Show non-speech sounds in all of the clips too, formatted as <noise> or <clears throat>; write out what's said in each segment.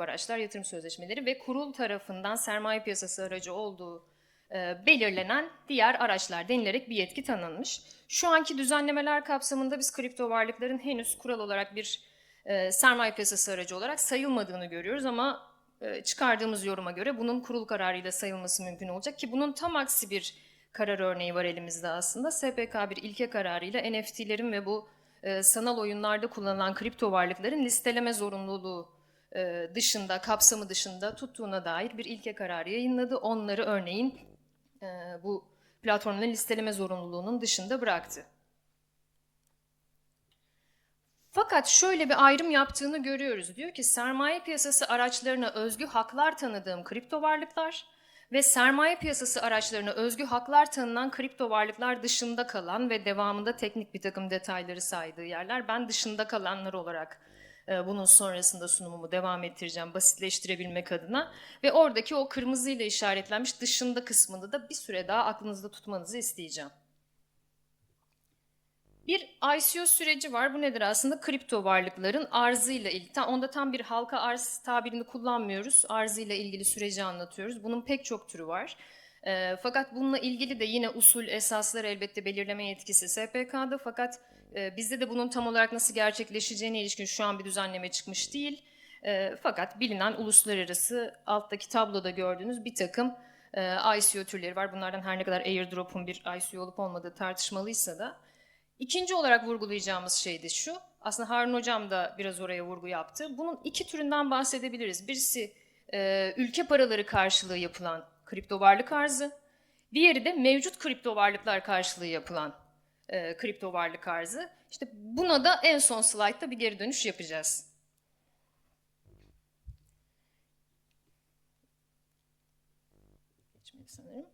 araçlar, yatırım sözleşmeleri ve kurul tarafından sermaye piyasası aracı olduğu e, belirlenen diğer araçlar denilerek bir yetki tanınmış. Şu anki düzenlemeler kapsamında biz kripto varlıkların henüz kural olarak bir e, sermaye piyasası aracı olarak sayılmadığını görüyoruz ama e, çıkardığımız yoruma göre bunun kurul kararıyla sayılması mümkün olacak ki bunun tam aksi bir karar örneği var elimizde aslında. SPK bir ilke kararıyla NFT'lerin ve bu sanal oyunlarda kullanılan kripto varlıkların listeleme zorunluluğu dışında, kapsamı dışında tuttuğuna dair bir ilke kararı yayınladı. Onları örneğin e, bu platformların listeleme zorunluluğunun dışında bıraktı. Fakat şöyle bir ayrım yaptığını görüyoruz. Diyor ki sermaye piyasası araçlarına özgü haklar tanıdığım kripto varlıklar ve sermaye piyasası araçlarına özgü haklar tanınan kripto varlıklar dışında kalan ve devamında teknik bir takım detayları saydığı yerler ben dışında kalanlar olarak e, bunun sonrasında sunumumu devam ettireceğim basitleştirebilmek adına ve oradaki o kırmızıyla işaretlenmiş dışında kısmını da bir süre daha aklınızda tutmanızı isteyeceğim. Bir ICO süreci var. Bu nedir aslında? Kripto varlıkların arzıyla ilgili. Onda tam bir halka arz tabirini kullanmıyoruz. Arzıyla ilgili süreci anlatıyoruz. Bunun pek çok türü var. Ee, fakat bununla ilgili de yine usul esaslar elbette belirleme yetkisi SPK'da. Fakat e, bizde de bunun tam olarak nasıl gerçekleşeceğine ilişkin şu an bir düzenleme çıkmış değil. E, fakat bilinen uluslararası alttaki tabloda gördüğünüz bir takım e, ICO türleri var. Bunlardan her ne kadar airdrop'un bir ICO olup olmadığı tartışmalıysa da. İkinci olarak vurgulayacağımız şey de şu. Aslında Harun Hocam da biraz oraya vurgu yaptı. Bunun iki türünden bahsedebiliriz. Birisi e, ülke paraları karşılığı yapılan kripto varlık arzı. Diğeri de mevcut kripto varlıklar karşılığı yapılan e, kripto varlık arzı. İşte buna da en son slaytta bir geri dönüş yapacağız. Geçmedi sanırım.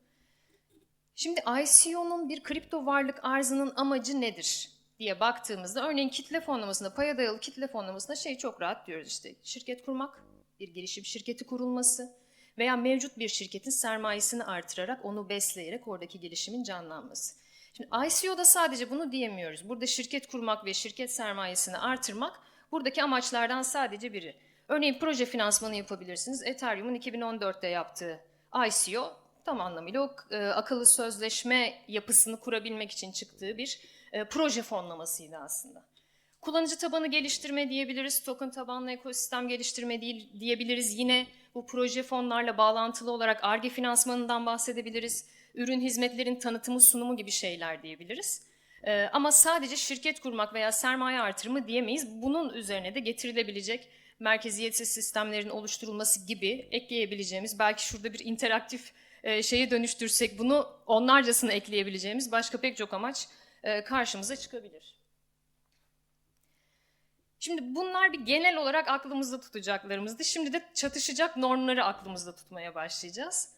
Şimdi ICO'nun bir kripto varlık arzının amacı nedir diye baktığımızda örneğin kitle fonlamasında, paya dayalı kitle fonlamasında şey çok rahat diyoruz işte şirket kurmak, bir girişim şirketi kurulması veya mevcut bir şirketin sermayesini artırarak onu besleyerek oradaki gelişimin canlanması. Şimdi ICO'da sadece bunu diyemiyoruz. Burada şirket kurmak ve şirket sermayesini artırmak buradaki amaçlardan sadece biri. Örneğin proje finansmanı yapabilirsiniz. Ethereum'un 2014'te yaptığı ICO tam anlamıyla o e, akıllı sözleşme yapısını kurabilmek için çıktığı bir e, proje fonlamasıydı aslında. Kullanıcı tabanı geliştirme diyebiliriz, token tabanlı ekosistem geliştirme değil, diyebiliriz. Yine bu proje fonlarla bağlantılı olarak ARGE finansmanından bahsedebiliriz. Ürün hizmetlerin tanıtımı, sunumu gibi şeyler diyebiliriz. E, ama sadece şirket kurmak veya sermaye artırımı diyemeyiz. Bunun üzerine de getirilebilecek merkeziyetsiz sistemlerin oluşturulması gibi ekleyebileceğimiz, belki şurada bir interaktif e, şeye dönüştürsek bunu onlarcasını ekleyebileceğimiz başka pek çok amaç e, karşımıza çıkabilir. Şimdi bunlar bir genel olarak aklımızda tutacaklarımızdı. Şimdi de çatışacak normları aklımızda tutmaya başlayacağız.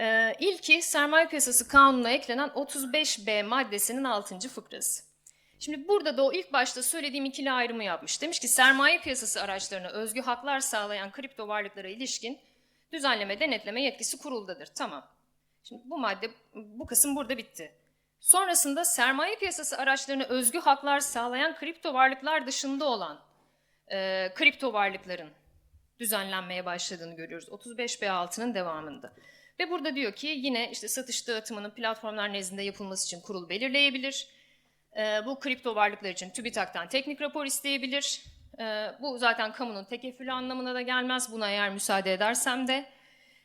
Ee, ilki sermaye piyasası kanununa eklenen 35B maddesinin 6. fıkrası. Şimdi burada da o ilk başta söylediğim ikili ayrımı yapmış. Demiş ki sermaye piyasası araçlarına özgü haklar sağlayan kripto varlıklara ilişkin düzenleme denetleme yetkisi kuruldadır. Tamam. Şimdi bu madde, bu kısım burada bitti. Sonrasında sermaye piyasası araçlarına özgü haklar sağlayan kripto varlıklar dışında olan e, kripto varlıkların düzenlenmeye başladığını görüyoruz. 35B6'nın devamında. Ve burada diyor ki yine işte satış dağıtımının platformlar nezdinde yapılması için kurul belirleyebilir. E, bu kripto varlıklar için TÜBİTAK'tan teknik rapor isteyebilir. E, bu zaten kamunun tekeffülü anlamına da gelmez buna eğer müsaade edersem de.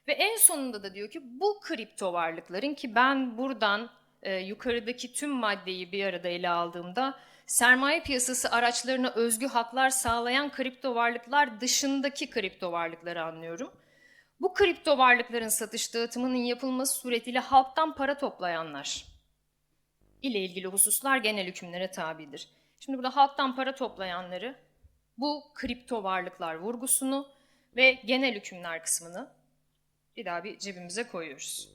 Ve en sonunda da diyor ki bu kripto varlıkların ki ben buradan e, yukarıdaki tüm maddeyi bir arada ele aldığımda sermaye piyasası araçlarına özgü haklar sağlayan kripto varlıklar dışındaki kripto varlıkları anlıyorum. Bu kripto varlıkların satış dağıtımının yapılması suretiyle halktan para toplayanlar ile ilgili hususlar genel hükümlere tabidir. Şimdi burada halktan para toplayanları bu kripto varlıklar vurgusunu ve genel hükümler kısmını bir daha bir cebimize koyuyoruz.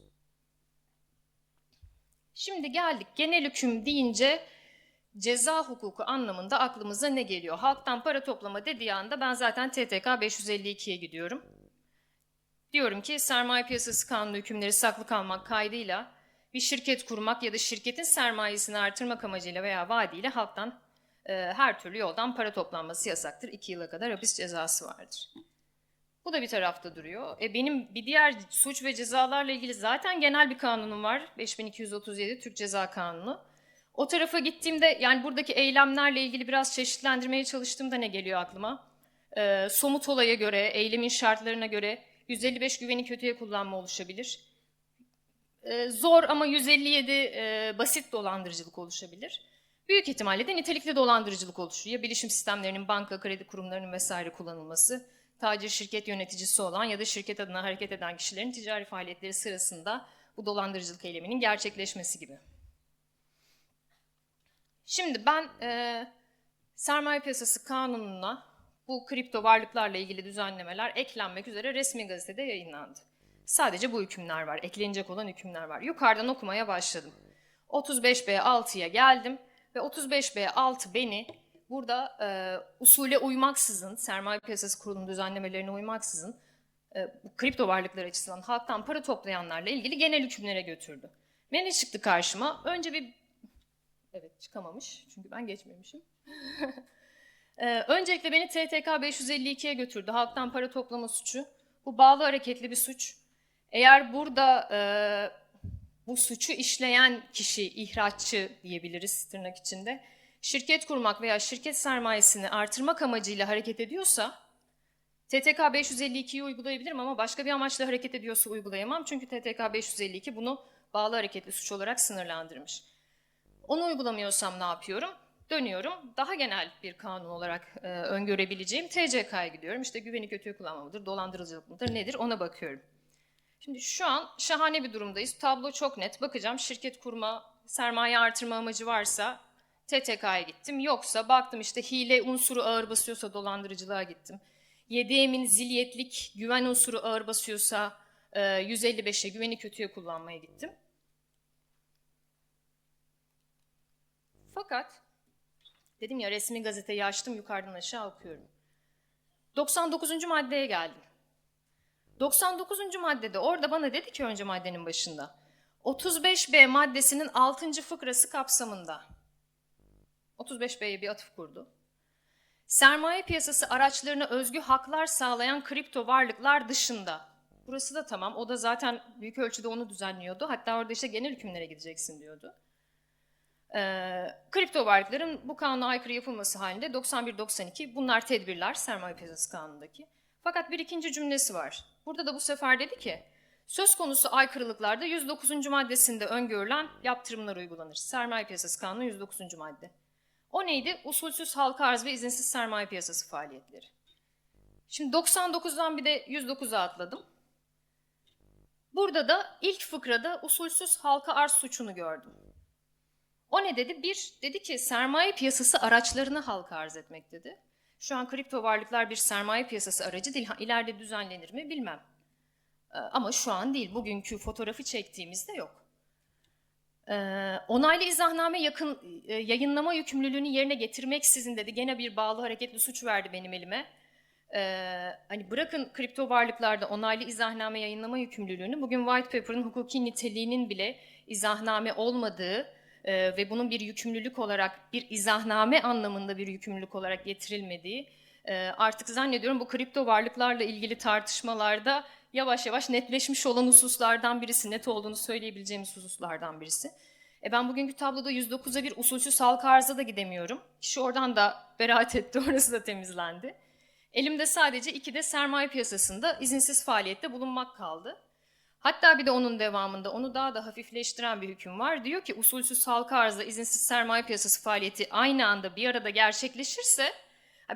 Şimdi geldik genel hüküm deyince ceza hukuku anlamında aklımıza ne geliyor? Halktan para toplama dediği anda ben zaten TTK 552'ye gidiyorum. Diyorum ki sermaye piyasası kanunu hükümleri saklı kalmak kaydıyla bir şirket kurmak ya da şirketin sermayesini artırmak amacıyla veya vaadiyle halktan e, her türlü yoldan para toplanması yasaktır. İki yıla kadar hapis cezası vardır. Bu da bir tarafta duruyor. E benim bir diğer suç ve cezalarla ilgili zaten genel bir kanunum var. 5237 Türk Ceza Kanunu. O tarafa gittiğimde yani buradaki eylemlerle ilgili biraz çeşitlendirmeye çalıştığımda ne geliyor aklıma? Ee, somut olaya göre, eylemin şartlarına göre 155 güveni kötüye kullanma oluşabilir. Ee, zor ama 157 e, basit dolandırıcılık oluşabilir. Büyük ihtimalle de nitelikli dolandırıcılık oluşur. Ya bilişim sistemlerinin, banka, kredi kurumlarının vesaire kullanılması, tacir şirket yöneticisi olan ya da şirket adına hareket eden kişilerin ticari faaliyetleri sırasında bu dolandırıcılık eyleminin gerçekleşmesi gibi. Şimdi ben e, sermaye piyasası kanununa bu kripto varlıklarla ilgili düzenlemeler eklenmek üzere resmi gazetede yayınlandı. Sadece bu hükümler var, eklenecek olan hükümler var. Yukarıdan okumaya başladım. 35B6'ya geldim ve 35B6 beni burada e, usule uymaksızın, sermaye piyasası kurulunun düzenlemelerine uymaksızın e, kripto varlıklar açısından halktan para toplayanlarla ilgili genel hükümlere götürdü. Ve çıktı karşıma? Önce bir... Evet çıkamamış çünkü ben geçmemişim. <laughs> Ee, öncelikle beni TTK 552'ye götürdü. Halktan para toplama suçu. Bu bağlı hareketli bir suç. Eğer burada e, bu suçu işleyen kişi, ihraççı diyebiliriz tırnak içinde, şirket kurmak veya şirket sermayesini artırmak amacıyla hareket ediyorsa, TTK 552'yi uygulayabilirim ama başka bir amaçla hareket ediyorsa uygulayamam. Çünkü TTK 552 bunu bağlı hareketli suç olarak sınırlandırmış. Onu uygulamıyorsam ne yapıyorum? Dönüyorum. Daha genel bir kanun olarak e, öngörebileceğim TCK'ya gidiyorum. İşte güveni kötüye kullanma mıdır, dolandırıcılık mıdır, nedir ona bakıyorum. Şimdi şu an şahane bir durumdayız. Tablo çok net. Bakacağım şirket kurma, sermaye artırma amacı varsa TTK'ya gittim. Yoksa baktım işte hile unsuru ağır basıyorsa dolandırıcılığa gittim. YDM'in zilyetlik güven unsuru ağır basıyorsa e, 155'e güveni kötüye kullanmaya gittim. Fakat dedim ya resmi gazeteyi açtım yukarıdan aşağı okuyorum. 99. maddeye geldim. 99. maddede orada bana dedi ki önce maddenin başında. 35B maddesinin 6. fıkrası kapsamında. 35B'ye bir atıf kurdu. Sermaye piyasası araçlarına özgü haklar sağlayan kripto varlıklar dışında. Burası da tamam. O da zaten büyük ölçüde onu düzenliyordu. Hatta orada işte genel hükümlere gideceksin diyordu. Ee, kripto varlıkların bu kanuna aykırı yapılması halinde 91-92 bunlar tedbirler sermaye piyasası kanunundaki. Fakat bir ikinci cümlesi var. Burada da bu sefer dedi ki söz konusu aykırılıklarda 109. maddesinde öngörülen yaptırımlar uygulanır. Sermaye piyasası kanunu 109. madde. O neydi? Usulsüz halka arz ve izinsiz sermaye piyasası faaliyetleri. Şimdi 99'dan bir de 109'a atladım. Burada da ilk fıkrada usulsüz halka arz suçunu gördüm. O ne dedi? Bir, dedi ki sermaye piyasası araçlarını halka arz etmek dedi. Şu an kripto varlıklar bir sermaye piyasası aracı değil. İleride düzenlenir mi bilmem. Ee, ama şu an değil. Bugünkü fotoğrafı çektiğimizde yok. Ee, onaylı izahname yakın e, yayınlama yükümlülüğünü yerine getirmeksizin dedi. Gene bir bağlı hareketli suç verdi benim elime. Ee, hani bırakın kripto varlıklarda onaylı izahname yayınlama yükümlülüğünü bugün white paper'ın hukuki niteliğinin bile izahname olmadığı e, ve bunun bir yükümlülük olarak bir izahname anlamında bir yükümlülük olarak getirilmediği e, artık zannediyorum bu kripto varlıklarla ilgili tartışmalarda yavaş yavaş netleşmiş olan hususlardan birisi, net olduğunu söyleyebileceğimiz hususlardan birisi. E ben bugünkü tabloda 109'a bir usulsüz halka arıza da gidemiyorum. Kişi oradan da beraat etti, <laughs> orası da temizlendi. Elimde sadece iki de sermaye piyasasında izinsiz faaliyette bulunmak kaldı. Hatta bir de onun devamında onu daha da hafifleştiren bir hüküm var. Diyor ki usulsüz halka arzda izinsiz sermaye piyasası faaliyeti aynı anda bir arada gerçekleşirse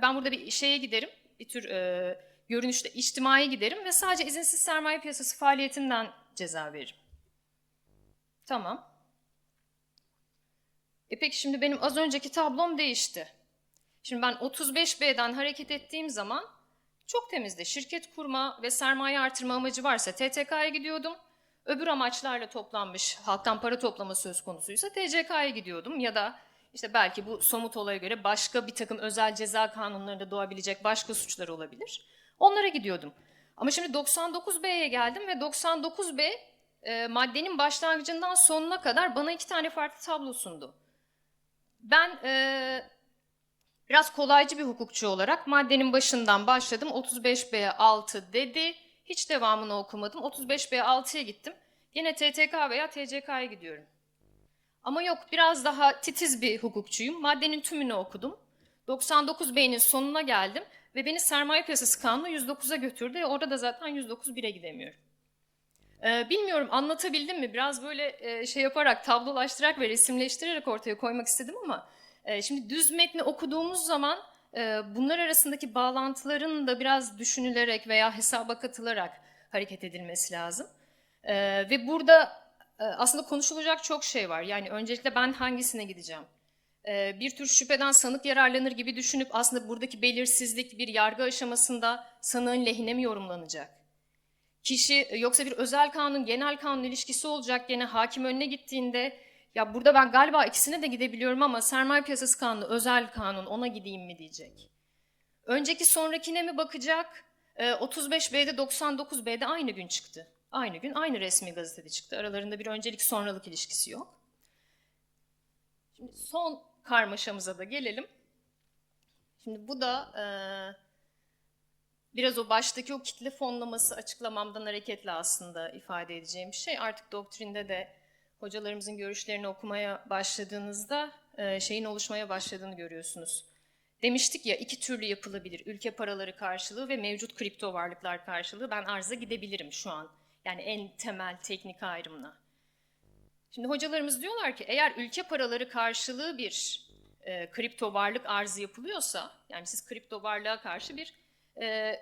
ben burada bir şeye giderim, bir tür e, görünüşte içtimai giderim ve sadece izinsiz sermaye piyasası faaliyetinden ceza veririm. Tamam. E peki şimdi benim az önceki tablom değişti. Şimdi ben 35B'den hareket ettiğim zaman çok temizdi. Şirket kurma ve sermaye artırma amacı varsa TTK'ya gidiyordum. Öbür amaçlarla toplanmış halktan para toplama söz konusuysa TCK'ya gidiyordum. Ya da işte belki bu somut olaya göre başka bir takım özel ceza kanunlarında doğabilecek başka suçlar olabilir. Onlara gidiyordum. Ama şimdi 99B'ye geldim ve 99B e, maddenin başlangıcından sonuna kadar bana iki tane farklı tablo sundu. Ben e, Biraz kolaycı bir hukukçu olarak maddenin başından başladım. 35B 6 dedi. Hiç devamını okumadım. 35B 6'ya gittim. Yine TTK veya TCK'ya gidiyorum. Ama yok biraz daha titiz bir hukukçuyum. Maddenin tümünü okudum. 99B'nin sonuna geldim ve beni sermaye piyasası kanunu 109'a götürdü. Orada da zaten 109 1'e gidemiyorum. Ee, bilmiyorum anlatabildim mi? Biraz böyle e, şey yaparak, tablolaştırarak ve resimleştirerek ortaya koymak istedim ama e, şimdi düz metni okuduğumuz zaman e, bunlar arasındaki bağlantıların da biraz düşünülerek veya hesaba katılarak hareket edilmesi lazım. E, ve burada e, aslında konuşulacak çok şey var. Yani öncelikle ben hangisine gideceğim? E, bir tür şüpheden sanık yararlanır gibi düşünüp aslında buradaki belirsizlik bir yargı aşamasında sanığın lehine mi yorumlanacak? Kişi yoksa bir özel kanun, genel kanun ilişkisi olacak gene hakim önüne gittiğinde ya burada ben galiba ikisine de gidebiliyorum ama sermaye piyasası kanunu, özel kanun ona gideyim mi diyecek. Önceki sonrakine mi bakacak? E, 35B'de 99B'de aynı gün çıktı. Aynı gün aynı resmi gazetede çıktı. Aralarında bir öncelik sonralık ilişkisi yok. Şimdi son karmaşamıza da gelelim. Şimdi bu da e, biraz o baştaki o kitle fonlaması açıklamamdan hareketle aslında ifade edeceğim şey. Artık doktrinde de hocalarımızın görüşlerini okumaya başladığınızda e, şeyin oluşmaya başladığını görüyorsunuz. Demiştik ya iki türlü yapılabilir. Ülke paraları karşılığı ve mevcut kripto varlıklar karşılığı. Ben arza gidebilirim şu an. Yani en temel teknik ayrımla. Şimdi hocalarımız diyorlar ki eğer ülke paraları karşılığı bir e, kripto varlık arzı yapılıyorsa, yani siz kripto varlığa karşı bir e,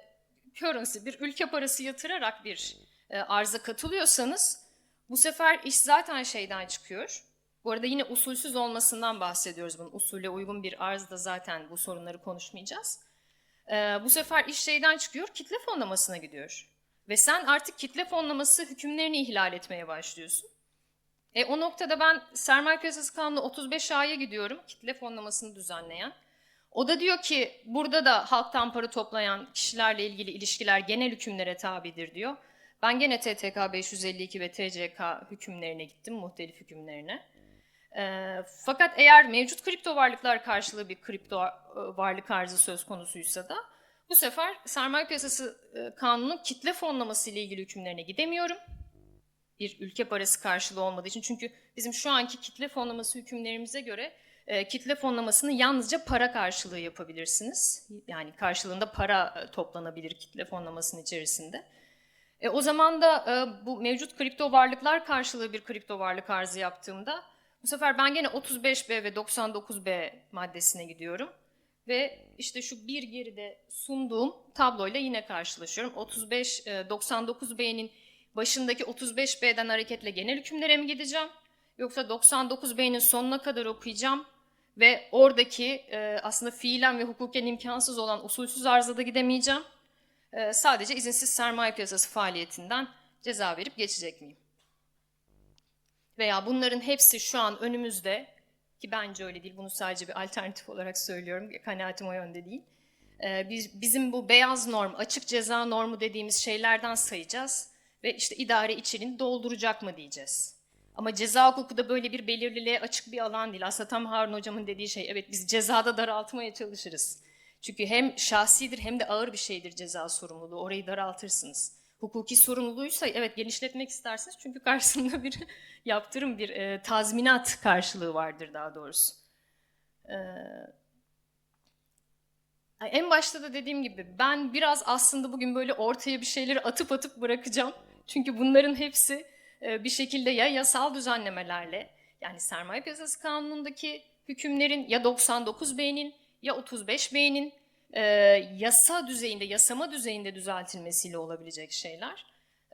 currency, bir ülke parası yatırarak bir e, arza katılıyorsanız bu sefer iş zaten şeyden çıkıyor. Bu arada yine usulsüz olmasından bahsediyoruz bunun. Usule uygun bir arzda zaten bu sorunları konuşmayacağız. E, bu sefer iş şeyden çıkıyor, kitle fonlamasına gidiyor. Ve sen artık kitle fonlaması hükümlerini ihlal etmeye başlıyorsun. E, o noktada ben sermaye piyasası kanunu 35A'ya gidiyorum, kitle fonlamasını düzenleyen. O da diyor ki burada da halktan para toplayan kişilerle ilgili ilişkiler genel hükümlere tabidir diyor. Ben gene TTK 552 ve TCK hükümlerine gittim, muhtelif hükümlerine. E, fakat eğer mevcut kripto varlıklar karşılığı bir kripto e, varlık arzı söz konusuysa da bu sefer sermaye piyasası e, kanunun kitle fonlaması ile ilgili hükümlerine gidemiyorum. Bir ülke parası karşılığı olmadığı için. Çünkü bizim şu anki kitle fonlaması hükümlerimize göre e, kitle fonlamasını yalnızca para karşılığı yapabilirsiniz. Yani karşılığında para toplanabilir kitle fonlamasının içerisinde. E, o zaman da e, bu mevcut kripto varlıklar karşılığı bir kripto varlık arzı yaptığımda bu sefer ben gene 35B ve 99B maddesine gidiyorum. Ve işte şu bir geride sunduğum tabloyla yine karşılaşıyorum. 35 99B'nin başındaki 35B'den hareketle genel hükümlere mi gideceğim? Yoksa 99B'nin sonuna kadar okuyacağım ve oradaki e, aslında fiilen ve hukuken imkansız olan usulsüz arzada gidemeyeceğim. E, sadece izinsiz sermaye piyasası faaliyetinden ceza verip geçecek miyim? Veya bunların hepsi şu an önümüzde ki bence öyle değil, bunu sadece bir alternatif olarak söylüyorum, kanaatim o yönde değil. Ee, biz, bizim bu beyaz norm, açık ceza normu dediğimiz şeylerden sayacağız ve işte idare içeriğini dolduracak mı diyeceğiz. Ama ceza hukuku da böyle bir belirliliğe açık bir alan değil. Aslında tam Harun hocamın dediği şey, evet biz cezada daraltmaya çalışırız. Çünkü hem şahsidir hem de ağır bir şeydir ceza sorumluluğu, orayı daraltırsınız. Hukuki sorumluluğuysa evet genişletmek istersiniz çünkü karşısında bir <laughs> yaptırım, bir e, tazminat karşılığı vardır daha doğrusu. Ee, en başta da dediğim gibi ben biraz aslında bugün böyle ortaya bir şeyleri atıp atıp bırakacağım. Çünkü bunların hepsi e, bir şekilde ya yasal düzenlemelerle yani sermaye piyasası kanunundaki hükümlerin ya 99B'nin ya 35B'nin e, yasa düzeyinde, yasama düzeyinde düzeltilmesiyle olabilecek şeyler.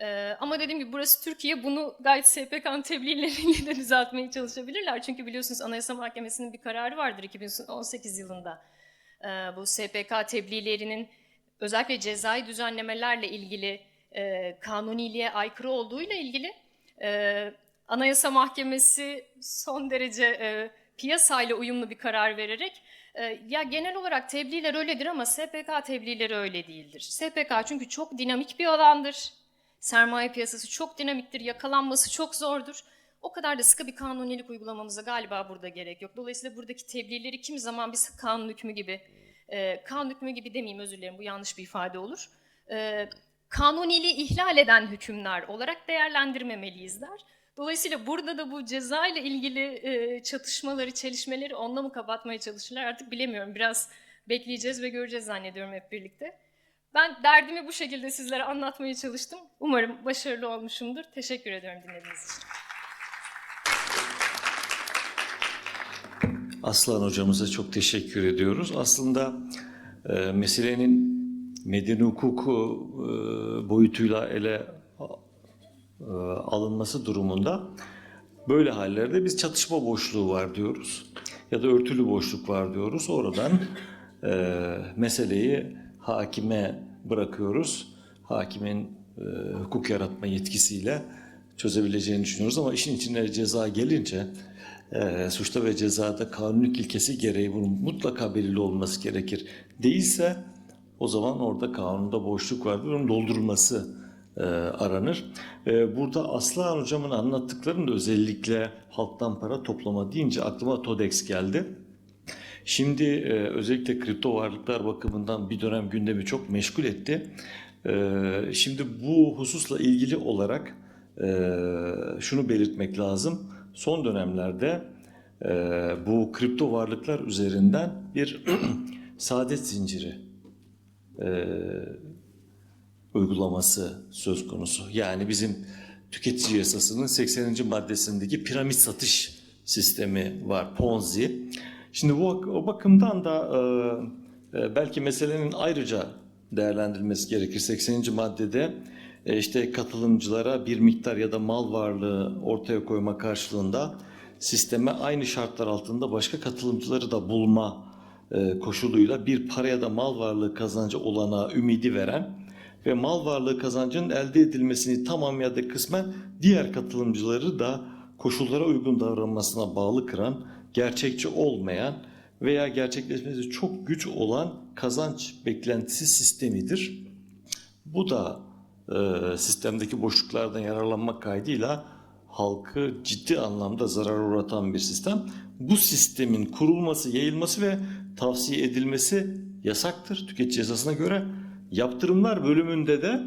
E, ama dediğim gibi burası Türkiye, bunu gayet SPK'nın tebliğleriyle de düzeltmeye çalışabilirler. Çünkü biliyorsunuz Anayasa Mahkemesi'nin bir kararı vardır 2018 yılında. E, bu SPK tebliğlerinin özellikle cezai düzenlemelerle ilgili e, kanuniliğe aykırı olduğuyla ilgili e, Anayasa Mahkemesi son derece e, piyasayla uyumlu bir karar vererek ya genel olarak tebliğler öyledir ama SPK tebliğleri öyle değildir. SPK çünkü çok dinamik bir alandır. Sermaye piyasası çok dinamiktir, yakalanması çok zordur. O kadar da sıkı bir kanunilik uygulamamıza galiba burada gerek yok. Dolayısıyla buradaki tebliğleri kimi zaman biz kanun hükmü gibi, e, kanun hükmü gibi demeyeyim özür dilerim bu yanlış bir ifade olur. E, kanuniliği ihlal eden hükümler olarak değerlendirmemeliyiz der. Dolayısıyla burada da bu ceza ile ilgili e, çatışmaları, çelişmeleri onunla mı kapatmaya çalışırlar artık bilemiyorum. Biraz bekleyeceğiz ve göreceğiz zannediyorum hep birlikte. Ben derdimi bu şekilde sizlere anlatmaya çalıştım. Umarım başarılı olmuşumdur. Teşekkür ediyorum dinlediğiniz için. Aslan hocamıza çok teşekkür ediyoruz. Aslında e, meselenin medeni hukuku e, boyutuyla ele alınması durumunda böyle hallerde biz çatışma boşluğu var diyoruz ya da örtülü boşluk var diyoruz. Oradan e, meseleyi hakime bırakıyoruz. Hakimin e, hukuk yaratma yetkisiyle çözebileceğini düşünüyoruz ama işin içine ceza gelince e, suçta ve cezada kanunluk ilkesi gereği bunun mutlaka belirli olması gerekir. Değilse o zaman orada kanunda boşluk vardır. Onun doldurulması e, aranır. E, burada Aslan Hocam'ın anlattıklarının da özellikle halktan para toplama deyince aklıma TODEX geldi. Şimdi e, özellikle kripto varlıklar bakımından bir dönem gündemi çok meşgul etti. E, şimdi bu hususla ilgili olarak e, şunu belirtmek lazım. Son dönemlerde e, bu kripto varlıklar üzerinden bir <clears throat> saadet zinciri e, uygulaması söz konusu. Yani bizim tüketici yasasının 80. maddesindeki piramit satış sistemi var, Ponzi. Şimdi bu o bakımdan da e, e, belki meselenin ayrıca değerlendirilmesi gerekir. 80. maddede e, işte katılımcılara bir miktar ya da mal varlığı ortaya koyma karşılığında sisteme aynı şartlar altında başka katılımcıları da bulma e, koşuluyla bir para ya da mal varlığı kazancı olana ümidi veren ve mal varlığı kazancının elde edilmesini tamam ya da kısmen diğer katılımcıları da koşullara uygun davranmasına bağlı kıran, gerçekçi olmayan veya gerçekleşmesi çok güç olan kazanç beklentisi sistemidir. Bu da e, sistemdeki boşluklardan yararlanmak kaydıyla halkı ciddi anlamda zarar uğratan bir sistem. Bu sistemin kurulması, yayılması ve tavsiye edilmesi yasaktır tüketici yasasına göre. Yaptırımlar bölümünde de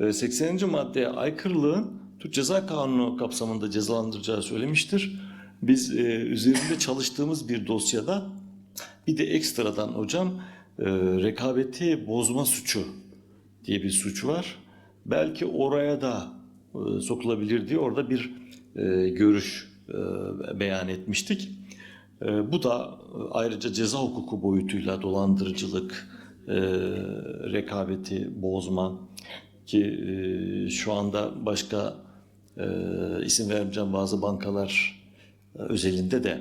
e, 80. maddeye aykırılığın Türk Ceza Kanunu kapsamında cezalandıracağı söylemiştir. Biz e, üzerinde çalıştığımız bir dosyada bir de ekstradan hocam e, rekabeti bozma suçu diye bir suç var. Belki oraya da e, sokulabilir diye orada bir e, görüş e, beyan etmiştik. E, bu da e, ayrıca ceza hukuku boyutuyla dolandırıcılık, e, rekabeti bozma ki e, şu anda başka e, isim vermeyeceğim bazı bankalar e, özelinde de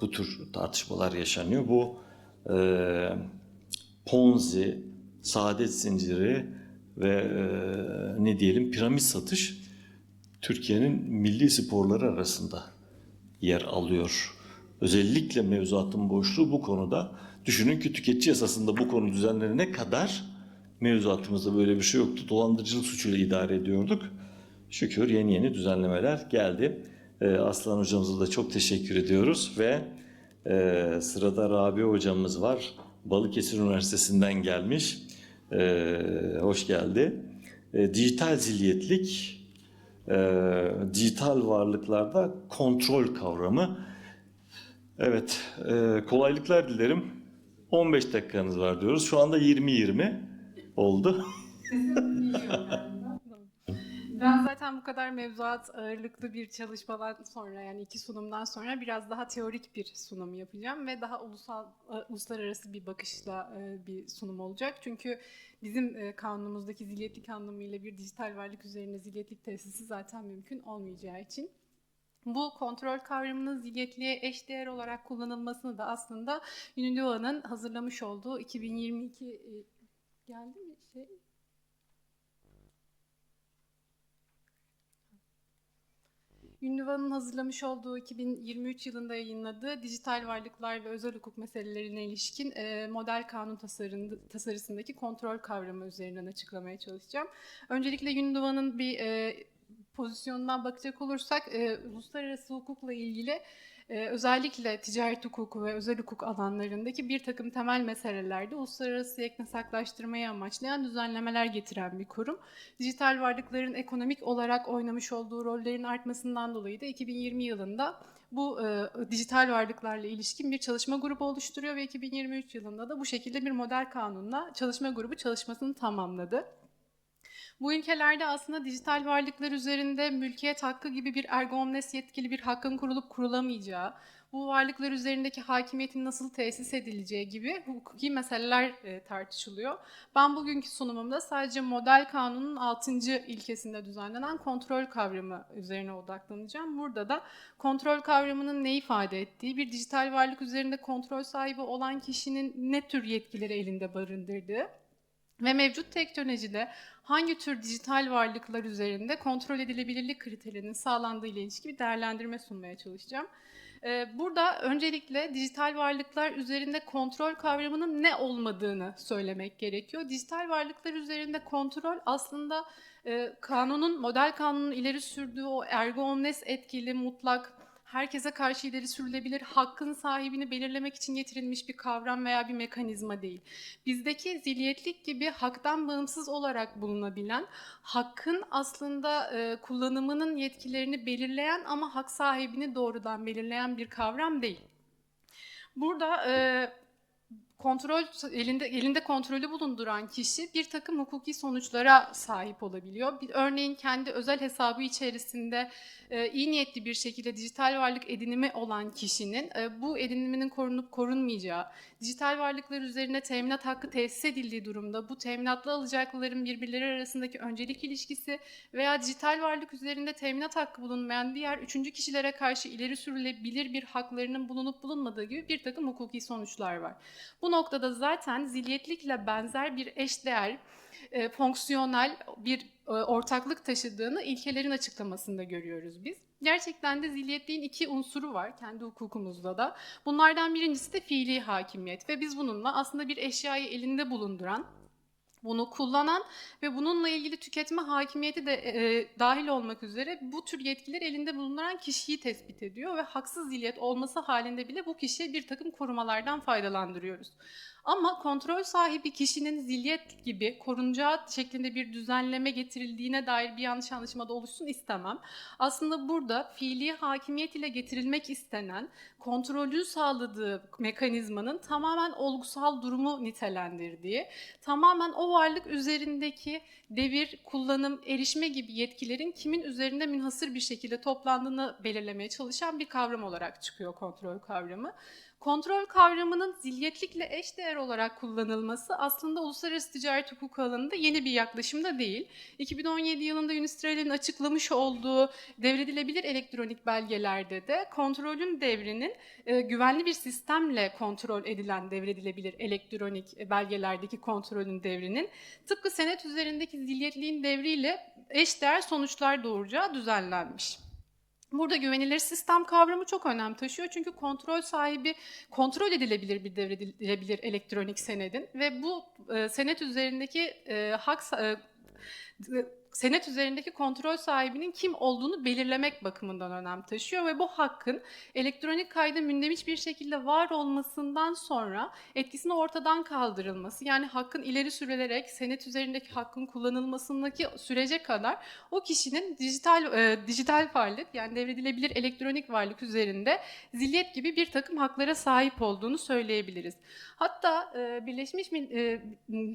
bu tür tartışmalar yaşanıyor. Bu e, Ponzi, saadet zinciri ve e, ne diyelim piramit satış Türkiye'nin milli sporları arasında yer alıyor. Özellikle mevzuatın boşluğu bu konuda. Düşünün ki tüketici yasasında bu konu düzenlenene kadar mevzuatımızda böyle bir şey yoktu. Dolandırıcılık suçuyla idare ediyorduk. Şükür yeni yeni düzenlemeler geldi. Ee, Aslan hocamıza da çok teşekkür ediyoruz ve e, sırada Rabi hocamız var. Balıkesir Üniversitesi'nden gelmiş. Ee, hoş geldi. Ee, dijital zilyetlik, e, dijital varlıklarda kontrol kavramı. Evet, e, kolaylıklar dilerim. 15 dakikanız var diyoruz. Şu anda 20-20 oldu. Ben zaten bu kadar mevzuat ağırlıklı bir çalışmadan sonra yani iki sunumdan sonra biraz daha teorik bir sunum yapacağım ve daha ulusal e, uluslararası bir bakışla e, bir sunum olacak. Çünkü bizim e, kanunumuzdaki zilyetlik anlamıyla bir dijital varlık üzerine zilyetlik tesisi zaten mümkün olmayacağı için bu kontrol kavramının zilyetliğe eşdeğer olarak kullanılmasını da aslında UNIDOA'nın hazırlamış olduğu 2022 e, geldi mi şey? UNIVA'nın hazırlamış olduğu 2023 yılında yayınladığı dijital varlıklar ve özel hukuk meselelerine ilişkin e, model kanun tasarısındaki kontrol kavramı üzerinden açıklamaya çalışacağım. Öncelikle UNIVA'nın bir e, pozisyonundan bakacak olursak e, uluslararası hukukla ilgili e, özellikle ticaret hukuku ve özel hukuk alanlarındaki bir takım temel meselelerde uluslararası yakınsaklaştırmayı amaçlayan düzenlemeler getiren bir kurum. Dijital varlıkların ekonomik olarak oynamış olduğu rollerin artmasından dolayı da 2020 yılında bu e, dijital varlıklarla ilişkin bir çalışma grubu oluşturuyor ve 2023 yılında da bu şekilde bir model kanunla çalışma grubu çalışmasını tamamladı. Bu ülkelerde aslında dijital varlıklar üzerinde mülkiyet hakkı gibi bir erga omnes yetkili bir hakkın kurulup kurulamayacağı, bu varlıklar üzerindeki hakimiyetin nasıl tesis edileceği gibi hukuki meseleler e, tartışılıyor. Ben bugünkü sunumumda sadece model kanunun 6. ilkesinde düzenlenen kontrol kavramı üzerine odaklanacağım. Burada da kontrol kavramının ne ifade ettiği, bir dijital varlık üzerinde kontrol sahibi olan kişinin ne tür yetkileri elinde barındırdığı ve mevcut teknolojide hangi tür dijital varlıklar üzerinde kontrol edilebilirlik kriterinin sağlandığı ile ilişkin bir değerlendirme sunmaya çalışacağım. Ee, Burada öncelikle dijital varlıklar üzerinde kontrol kavramının ne olmadığını söylemek gerekiyor. Dijital varlıklar üzerinde kontrol aslında e, kanunun, model kanunun ileri sürdüğü o ergo omnes etkili, mutlak, herkese karşı ileri sürülebilir hakkın sahibini belirlemek için getirilmiş bir kavram veya bir mekanizma değil. Bizdeki zilyetlik gibi haktan bağımsız olarak bulunabilen, hakkın aslında e, kullanımının yetkilerini belirleyen ama hak sahibini doğrudan belirleyen bir kavram değil. Burada e, kontrol elinde elinde kontrolü bulunduran kişi bir takım hukuki sonuçlara sahip olabiliyor. Bir, örneğin kendi özel hesabı içerisinde e, iyi niyetli bir şekilde dijital varlık edinimi olan kişinin e, bu ediniminin korunup korunmayacağı, dijital varlıklar üzerine teminat hakkı tesis edildiği durumda bu teminatlı alacaklıların birbirleri arasındaki öncelik ilişkisi veya dijital varlık üzerinde teminat hakkı bulunmayan diğer üçüncü kişilere karşı ileri sürülebilir bir haklarının bulunup bulunmadığı gibi bir takım hukuki sonuçlar var. Bu noktada zaten zilyetlikle benzer bir eşdeğer, e, fonksiyonel bir e, ortaklık taşıdığını ilkelerin açıklamasında görüyoruz biz. Gerçekten de zilyetliğin iki unsuru var kendi hukukumuzda da. Bunlardan birincisi de fiili hakimiyet ve biz bununla aslında bir eşyayı elinde bulunduran, bunu kullanan ve bununla ilgili tüketme hakimiyeti de e, dahil olmak üzere bu tür yetkiler elinde bulunduran kişiyi tespit ediyor ve haksız zilyet olması halinde bile bu kişiye bir takım korumalardan faydalandırıyoruz. Ama kontrol sahibi kişinin zilyet gibi korunacağı şeklinde bir düzenleme getirildiğine dair bir yanlış anlaşılmada oluşsun istemem. Aslında burada fiili hakimiyet ile getirilmek istenen kontrolü sağladığı mekanizmanın tamamen olgusal durumu nitelendirdiği, tamamen o varlık üzerindeki devir, kullanım, erişme gibi yetkilerin kimin üzerinde münhasır bir şekilde toplandığını belirlemeye çalışan bir kavram olarak çıkıyor kontrol kavramı. Kontrol kavramının zilyetlikle eşdeğer olarak kullanılması aslında uluslararası ticaret hukuku alanında yeni bir yaklaşım da değil. 2017 yılında Unistral'in açıklamış olduğu devredilebilir elektronik belgelerde de kontrolün devrinin e, güvenli bir sistemle kontrol edilen devredilebilir elektronik belgelerdeki kontrolün devrinin tıpkı senet üzerindeki zilyetliğin devriyle eşdeğer sonuçlar doğuracağı düzenlenmiş. Burada güvenilir sistem kavramı çok önem taşıyor. Çünkü kontrol sahibi kontrol edilebilir bir devredilebilir elektronik senedin ve bu e, senet üzerindeki e, hak e, senet üzerindeki kontrol sahibinin kim olduğunu belirlemek bakımından önem taşıyor ve bu hakkın elektronik kayda mündemiş bir şekilde var olmasından sonra etkisini ortadan kaldırılması yani hakkın ileri sürülerek senet üzerindeki hakkın kullanılmasındaki sürece kadar o kişinin dijital e, dijital varlık yani devredilebilir elektronik varlık üzerinde zilyet gibi bir takım haklara sahip olduğunu söyleyebiliriz. Hatta e, Birleşmiş e,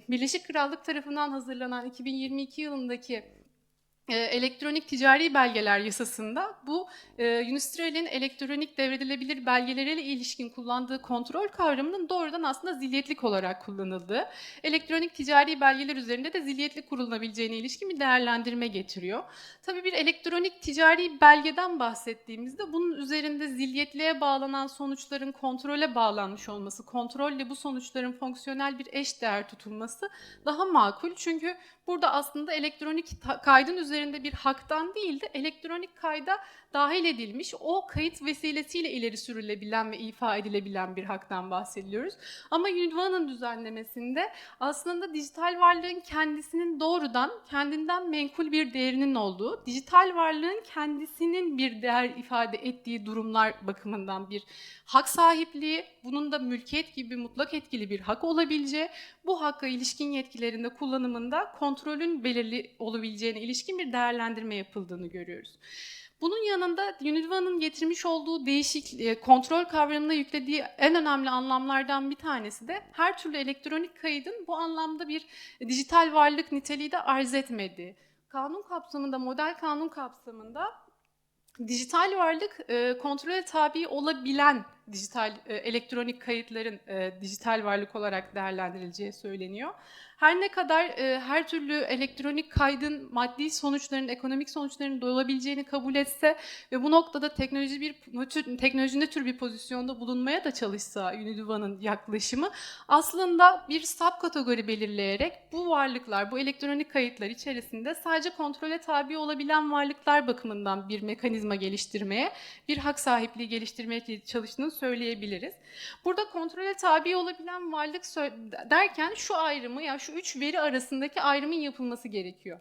Birleşik Krallık tarafından hazırlanan 2022 yılındaki elektronik ticari belgeler yasasında bu e, Unistral'in elektronik devredilebilir belgeleriyle ilişkin kullandığı kontrol kavramının doğrudan aslında zilyetlik olarak kullanıldığı, elektronik ticari belgeler üzerinde de zilyetlik kurulunabileceğine ilişkin bir değerlendirme getiriyor. Tabii bir elektronik ticari belgeden bahsettiğimizde bunun üzerinde zilyetliğe bağlanan sonuçların kontrole bağlanmış olması, kontrolle bu sonuçların fonksiyonel bir eş değer tutulması daha makul. Çünkü burada aslında elektronik kaydın üzerinde üzerinde bir haktan değil de elektronik kayda dahil edilmiş, o kayıt vesilesiyle ileri sürülebilen ve ifa edilebilen bir haktan bahsediyoruz. Ama Ünvan'ın düzenlemesinde aslında dijital varlığın kendisinin doğrudan kendinden menkul bir değerinin olduğu, dijital varlığın kendisinin bir değer ifade ettiği durumlar bakımından bir hak sahipliği, bunun da mülkiyet gibi mutlak etkili bir hak olabileceği, bu hakka ilişkin yetkilerinde kullanımında kontrolün belirli olabileceğine ilişkin bir değerlendirme yapıldığını görüyoruz. Bunun yanında Unidva'nın getirmiş olduğu değişik e, kontrol kavramına yüklediği en önemli anlamlardan bir tanesi de her türlü elektronik kaydın bu anlamda bir dijital varlık niteliği de arz etmediği. Kanun kapsamında, model kanun kapsamında dijital varlık e, kontrole tabi olabilen dijital e, elektronik kayıtların e, dijital varlık olarak değerlendirileceği söyleniyor. Her ne kadar e, her türlü elektronik kaydın maddi sonuçlarının, ekonomik sonuçlarının olabileceğini kabul etse ve bu noktada teknoloji bir teknoloji ne tür bir pozisyonda bulunmaya da çalışsa Unidva'nın yaklaşımı aslında bir sub kategori belirleyerek bu varlıklar, bu elektronik kayıtlar içerisinde sadece kontrole tabi olabilen varlıklar bakımından bir mekanizma geliştirmeye, bir hak sahipliği geliştirmeye çalıştığını söyleyebiliriz. Burada kontrole tabi olabilen varlık derken şu ayrımı ya şu üç veri arasındaki ayrımın yapılması gerekiyor.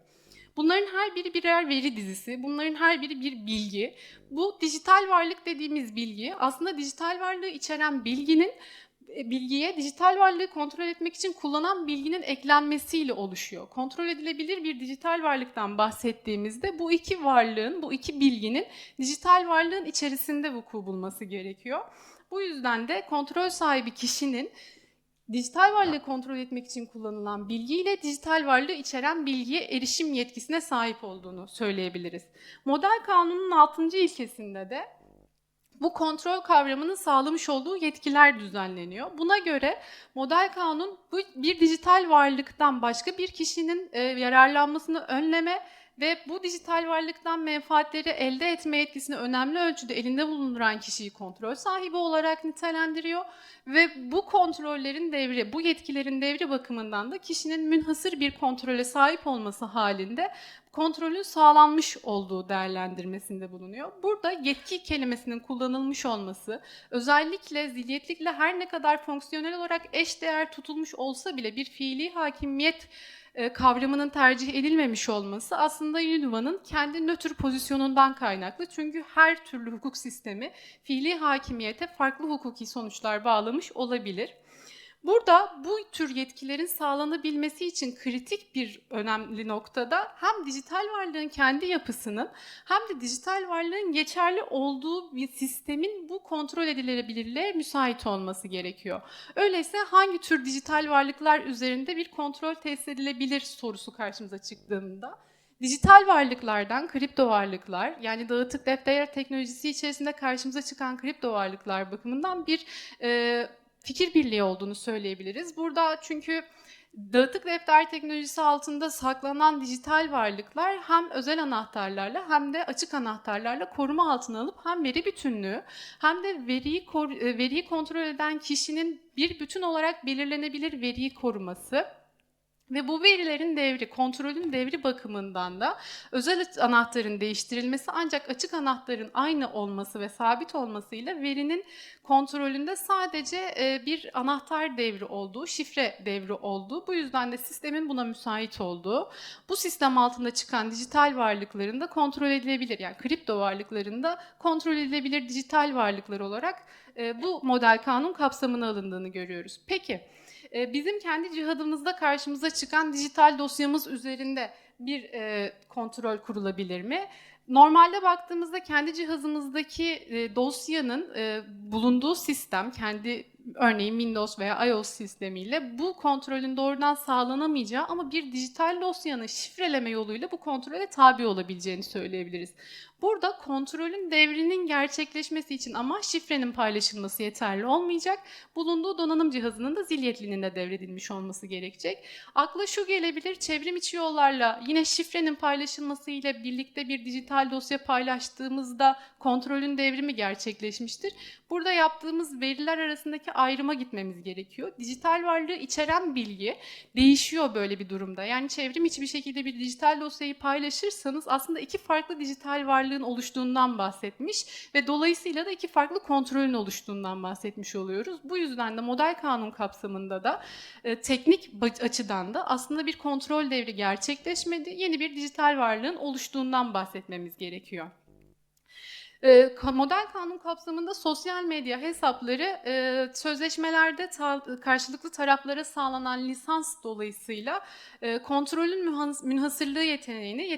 Bunların her biri birer veri dizisi, bunların her biri bir bilgi. Bu dijital varlık dediğimiz bilgi aslında dijital varlığı içeren bilginin bilgiye dijital varlığı kontrol etmek için kullanan bilginin eklenmesiyle oluşuyor. Kontrol edilebilir bir dijital varlıktan bahsettiğimizde bu iki varlığın, bu iki bilginin dijital varlığın içerisinde vuku bulması gerekiyor. Bu yüzden de kontrol sahibi kişinin dijital varlığı kontrol etmek için kullanılan bilgiyle dijital varlığı içeren bilgiye erişim yetkisine sahip olduğunu söyleyebiliriz. Model kanunun 6. ilkesinde de bu kontrol kavramının sağlamış olduğu yetkiler düzenleniyor. Buna göre model kanun bu bir dijital varlıktan başka bir kişinin e, yararlanmasını önleme ve bu dijital varlıktan menfaatleri elde etme yetkisini önemli ölçüde elinde bulunduran kişiyi kontrol sahibi olarak nitelendiriyor ve bu kontrollerin devri, bu yetkilerin devri bakımından da kişinin münhasır bir kontrole sahip olması halinde kontrolün sağlanmış olduğu değerlendirmesinde bulunuyor. Burada yetki kelimesinin kullanılmış olması, özellikle zilyetlikle her ne kadar fonksiyonel olarak eş değer tutulmuş olsa bile bir fiili hakimiyet e, kavramının tercih edilmemiş olması aslında Univa'nın kendi nötr pozisyonundan kaynaklı. Çünkü her türlü hukuk sistemi fiili hakimiyete farklı hukuki sonuçlar bağlamış olabilir. Burada bu tür yetkilerin sağlanabilmesi için kritik bir önemli noktada hem dijital varlığın kendi yapısının hem de dijital varlığın geçerli olduğu bir sistemin bu kontrol edilebilirliğe müsait olması gerekiyor. Öyleyse hangi tür dijital varlıklar üzerinde bir kontrol tesis edilebilir sorusu karşımıza çıktığında dijital varlıklardan kripto varlıklar yani dağıtık defter teknolojisi içerisinde karşımıza çıkan kripto varlıklar bakımından bir e, fikir birliği olduğunu söyleyebiliriz. Burada çünkü dağıtık defter teknolojisi altında saklanan dijital varlıklar hem özel anahtarlarla hem de açık anahtarlarla koruma altına alıp hem veri bütünlüğü hem de veriyi e, veriyi kontrol eden kişinin bir bütün olarak belirlenebilir veriyi koruması ve bu verilerin devri, kontrolün devri bakımından da özel anahtarın değiştirilmesi ancak açık anahtarın aynı olması ve sabit olmasıyla verinin kontrolünde sadece e, bir anahtar devri olduğu, şifre devri olduğu, bu yüzden de sistemin buna müsait olduğu, bu sistem altında çıkan dijital varlıkların da kontrol edilebilir, yani kripto varlıkların da kontrol edilebilir dijital varlıklar olarak e, bu model kanun kapsamına alındığını görüyoruz. Peki, bizim kendi cihazımızda karşımıza çıkan dijital dosyamız üzerinde bir e, kontrol kurulabilir mi? Normalde baktığımızda kendi cihazımızdaki e, dosyanın e, bulunduğu sistem, kendi örneğin Windows veya iOS sistemiyle bu kontrolün doğrudan sağlanamayacağı ama bir dijital dosyanın şifreleme yoluyla bu kontrole tabi olabileceğini söyleyebiliriz. Burada kontrolün devrinin gerçekleşmesi için ama şifrenin paylaşılması yeterli olmayacak. Bulunduğu donanım cihazının da zilyetlinin de devredilmiş olması gerekecek. Akla şu gelebilir, çevrim içi yollarla yine şifrenin paylaşılması ile birlikte bir dijital dosya paylaştığımızda kontrolün devrimi gerçekleşmiştir. Burada yaptığımız veriler arasındaki ayrıma gitmemiz gerekiyor. Dijital varlığı içeren bilgi değişiyor böyle bir durumda. Yani çevrim içi bir şekilde bir dijital dosyayı paylaşırsanız aslında iki farklı dijital varlığın oluştuğundan bahsetmiş ve dolayısıyla da iki farklı kontrolün oluştuğundan bahsetmiş oluyoruz. Bu yüzden de model kanun kapsamında da e, teknik açıdan da aslında bir kontrol devri gerçekleşmedi. Yeni bir dijital varlığın oluştuğundan bahsetmemiz gerekiyor. E, ka- Model kanun kapsamında sosyal medya hesapları e, sözleşmelerde karşılıklı taraflara sağlanan lisans dolayısıyla e, kontrolün münhasırlığı yeteneğini yeteri